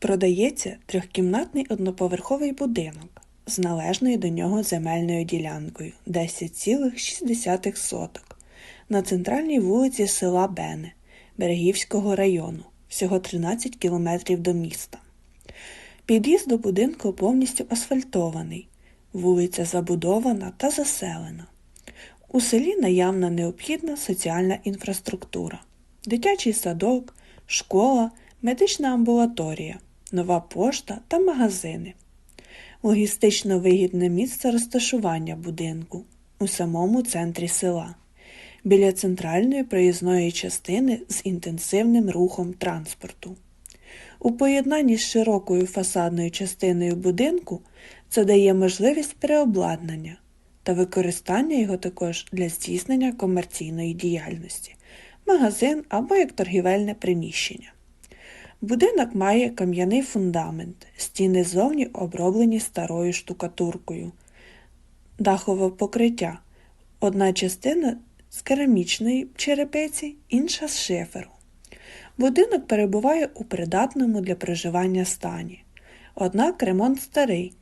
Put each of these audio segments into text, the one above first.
Продається трьохкімнатний одноповерховий будинок з належною до нього земельною ділянкою 10,6 соток на центральній вулиці села Бене Берегівського району, всього 13 кілометрів до міста. Під'їзд до будинку повністю асфальтований, вулиця забудована та заселена. У селі наявна необхідна соціальна інфраструктура, дитячий садок, школа, медична амбулаторія, нова пошта та магазини. Логістично вигідне місце розташування будинку у самому центрі села, біля центральної проїзної частини з інтенсивним рухом транспорту. У поєднанні з широкою фасадною частиною будинку це дає можливість переобладнання та використання його також для здійснення комерційної діяльності, магазин або як торгівельне приміщення. Будинок має кам'яний фундамент, стіни зовні оброблені старою штукатуркою, дахове покриття, одна частина з керамічної черепиці, інша з шиферу. Будинок перебуває у придатному для проживання стані. Однак ремонт старий,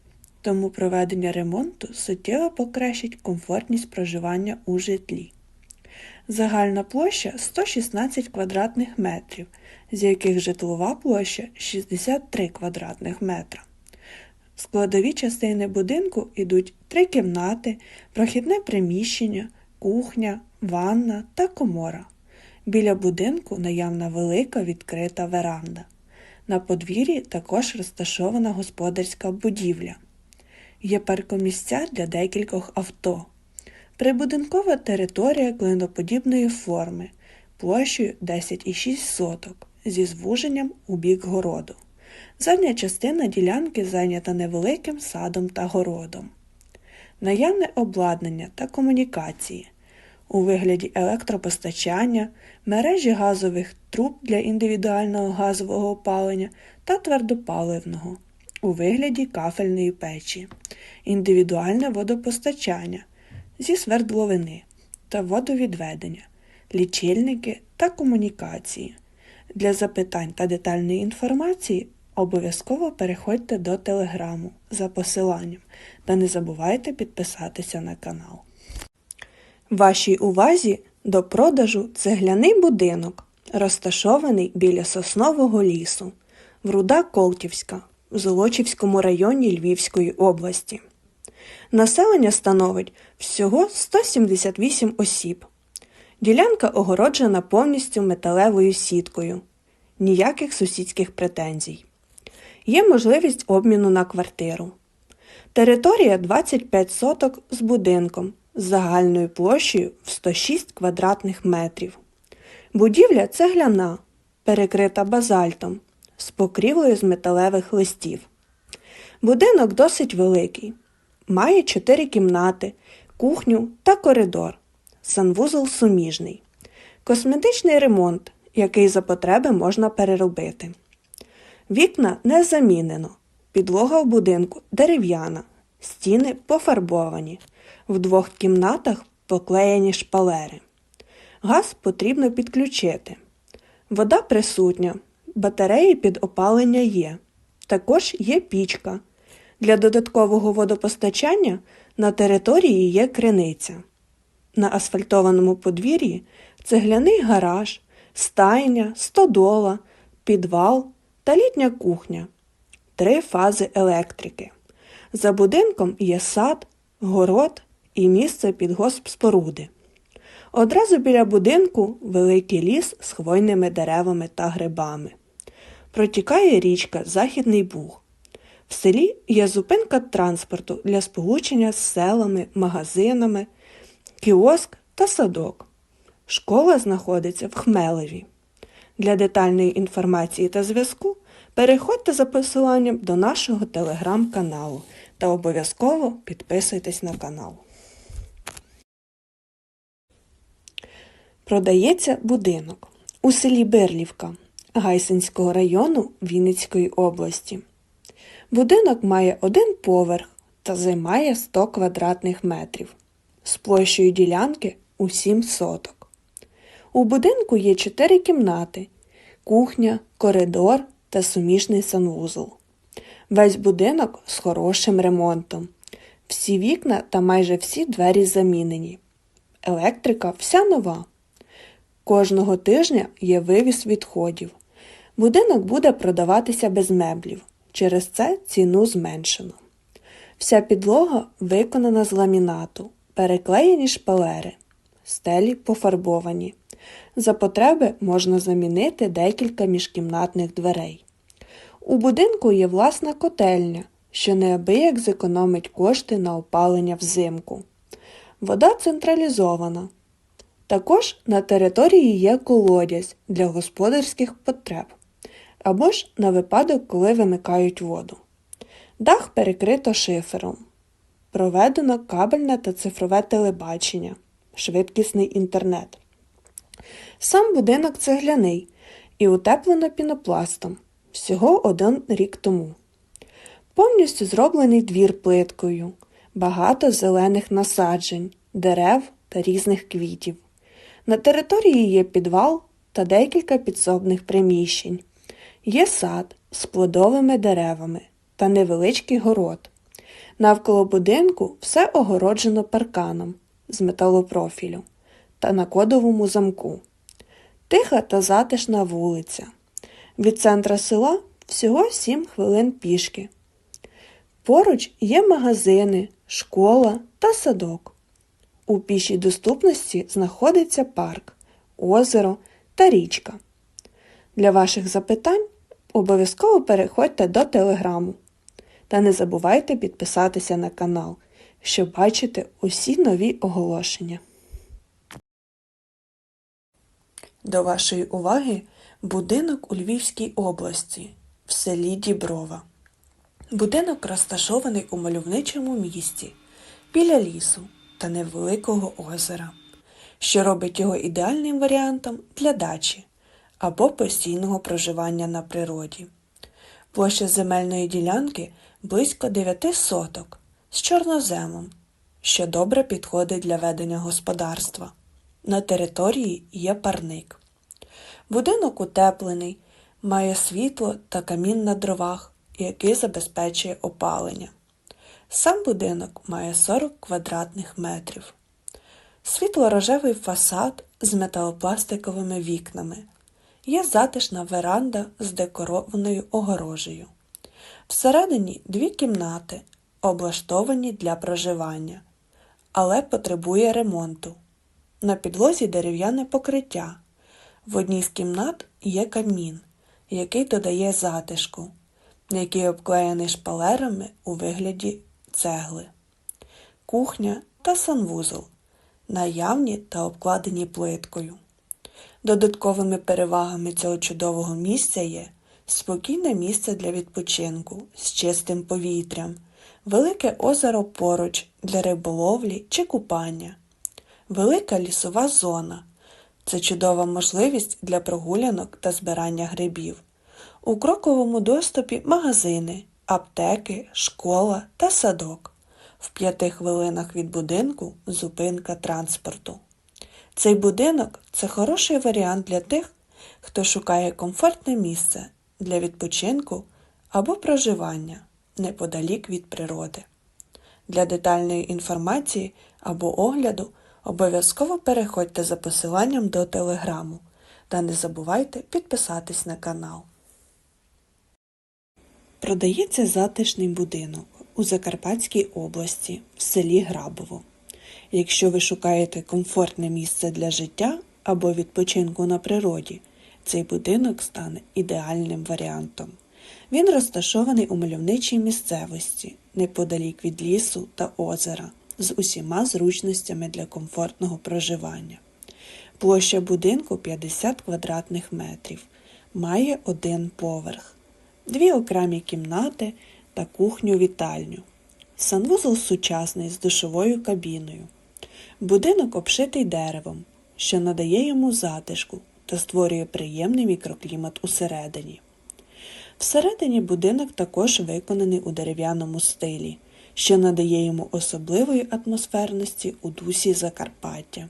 тому проведення ремонту суттєво покращить комфортність проживання у житлі. Загальна площа 116 квадратних метрів, з яких житлова площа 63 квадратних метра. Складові частини будинку йдуть три кімнати, прохідне приміщення, кухня, ванна та комора. Біля будинку наявна велика відкрита веранда. На подвір'ї також розташована господарська будівля. Є паркомісця для декількох авто. Прибудинкова територія клиноподібної форми площею 10,6 соток зі звуженням у бік городу. Задня частина ділянки зайнята невеликим садом та городом. Наявне обладнання та комунікації у вигляді електропостачання, мережі газових труб для індивідуального газового опалення та твердопаливного у вигляді кафельної печі, індивідуальне водопостачання зі свердловини та водовідведення, лічильники та комунікації. Для запитань та детальної інформації обов'язково переходьте до телеграму за посиланням та не забувайте підписатися на канал. Вашій увазі до продажу цегляний будинок, розташований біля Соснового лісу, Вруда Колтівська в Золочівському районі Львівської області. Населення становить всього 178 осіб. Ділянка огороджена повністю металевою сіткою. Ніяких сусідських претензій. Є можливість обміну на квартиру. Територія 25 соток з будинком з загальною площею в 106 квадратних метрів. Будівля цегляна, перекрита базальтом, з покрівлею з металевих листів. Будинок досить великий. Має 4 кімнати, кухню та коридор. Санвузол суміжний. Косметичний ремонт, який за потреби можна переробити. Вікна не замінено. Підлога в будинку дерев'яна, стіни пофарбовані. В двох кімнатах поклеєні шпалери. Газ потрібно підключити. Вода присутня, батареї під опалення є. Також є пічка. Для додаткового водопостачання на території є криниця. На асфальтованому подвір'ї цегляний гараж, стайня, стодола, підвал та літня кухня. Три фази електрики. За будинком є сад, город і місце під госпспоруди. Одразу біля будинку великий ліс з хвойними деревами та грибами. Протікає річка Західний Буг. В селі є зупинка транспорту для сполучення з селами, магазинами, кіоск та садок. Школа знаходиться в Хмелеві. Для детальної інформації та зв'язку переходьте за посиланням до нашого телеграм-каналу та обов'язково підписуйтесь на канал. Продається будинок у селі Берлівка Гайсинського району Вінницької області. Будинок має один поверх та займає 100 квадратних метрів з площею ділянки у 7 соток. У будинку є 4 кімнати, кухня, коридор та суміжний санвузол. Весь будинок з хорошим ремонтом. Всі вікна та майже всі двері замінені. Електрика вся нова. Кожного тижня є вивіз відходів. Будинок буде продаватися без меблів. Через це ціну зменшено. Вся підлога виконана з ламінату, переклеєні шпалери, стелі пофарбовані. За потреби можна замінити декілька міжкімнатних дверей. У будинку є власна котельня, що неабияк зекономить кошти на опалення взимку. Вода централізована. Також на території є колодязь для господарських потреб або ж на випадок, коли вимикають воду. Дах перекрито шифером. Проведено кабельне та цифрове телебачення, швидкісний інтернет. Сам будинок цегляний і утеплено пінопластом всього один рік тому. Повністю зроблений двір плиткою, багато зелених насаджень, дерев та різних квітів. На території є підвал та декілька підсобних приміщень. Є сад з плодовими деревами та невеличкий город. Навколо будинку все огороджено парканом з металопрофілю та на кодовому замку. Тиха та затишна вулиця. Від центра села всього 7 хвилин пішки. Поруч є магазини, школа та садок. У пішій доступності знаходиться парк, озеро та річка. Для ваших запитань обов'язково переходьте до телеграму. Та не забувайте підписатися на канал, щоб бачити усі нові оголошення. До вашої уваги будинок у Львівській області в селі Діброва. Будинок розташований у мальовничому місті біля лісу та невеликого озера, що робить його ідеальним варіантом для дачі або постійного проживання на природі. Площа земельної ділянки близько 9 соток з чорноземом, що добре підходить для ведення господарства. На території є парник. Будинок утеплений, має світло та камін на дровах, який забезпечує опалення. Сам будинок має 40 квадратних метрів. Світло-рожевий фасад з металопластиковими вікнами. Є затишна веранда з декорованою огорожею. Всередині дві кімнати, облаштовані для проживання, але потребує ремонту. На підлозі дерев'яне покриття. В одній з кімнат є камін, який додає затишку, який обклеєний шпалерами у вигляді цегли, кухня та санвузол, наявні та обкладені плиткою. Додатковими перевагами цього чудового місця є спокійне місце для відпочинку з чистим повітрям, велике озеро поруч для риболовлі чи купання, велика лісова зона. Це чудова можливість для прогулянок та збирання грибів. У кроковому доступі магазини, аптеки, школа та садок. В п'яти хвилинах від будинку зупинка транспорту. Цей будинок це хороший варіант для тих, хто шукає комфортне місце для відпочинку або проживання неподалік від природи. Для детальної інформації або огляду обов'язково переходьте за посиланням до телеграму та не забувайте підписатись на канал. Продається затишний будинок у Закарпатській області в селі Грабово. Якщо ви шукаєте комфортне місце для життя або відпочинку на природі, цей будинок стане ідеальним варіантом. Він розташований у мальовничій місцевості, неподалік від лісу та озера, з усіма зручностями для комфортного проживання. Площа будинку 50 квадратних метрів, має один поверх, дві окремі кімнати та кухню-вітальню. Санвузол сучасний з душовою кабіною. Будинок обшитий деревом, що надає йому затишку та створює приємний мікроклімат усередині. Всередині будинок також виконаний у дерев'яному стилі, що надає йому особливої атмосферності у дусі Закарпаття.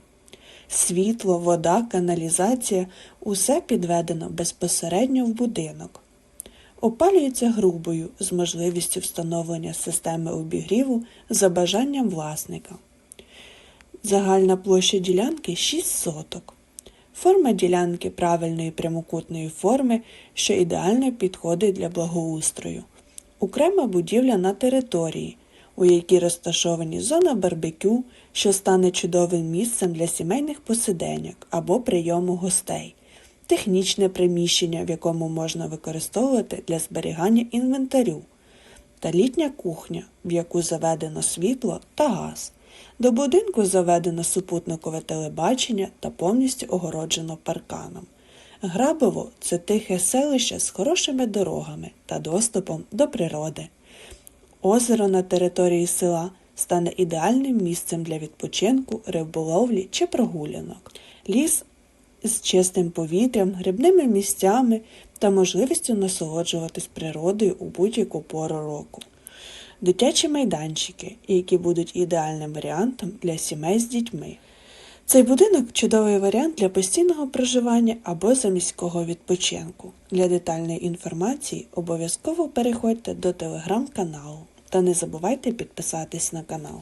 Світло, вода, каналізація усе підведено безпосередньо в будинок. Опалюється грубою з можливістю встановлення системи обігріву за бажанням власника. Загальна площа ділянки 6 соток. Форма ділянки правильної прямокутної форми, що ідеально підходить для благоустрою. Окрема будівля на території, у якій розташовані зона барбекю, що стане чудовим місцем для сімейних посиденьок або прийому гостей, технічне приміщення, в якому можна використовувати для зберігання інвентарю, та літня кухня, в яку заведено світло та газ. До будинку заведено супутникове телебачення та повністю огороджено парканом. Грабово це тихе селище з хорошими дорогами та доступом до природи. Озеро на території села стане ідеальним місцем для відпочинку, риболовлі чи прогулянок. Ліс з чистим повітрям, грибними місцями та можливістю насолоджуватись природою у будь-яку пору року. Дитячі майданчики, які будуть ідеальним варіантом для сімей з дітьми. Цей будинок чудовий варіант для постійного проживання або заміського відпочинку. Для детальної інформації обов'язково переходьте до телеграм-каналу та не забувайте підписатись на канал.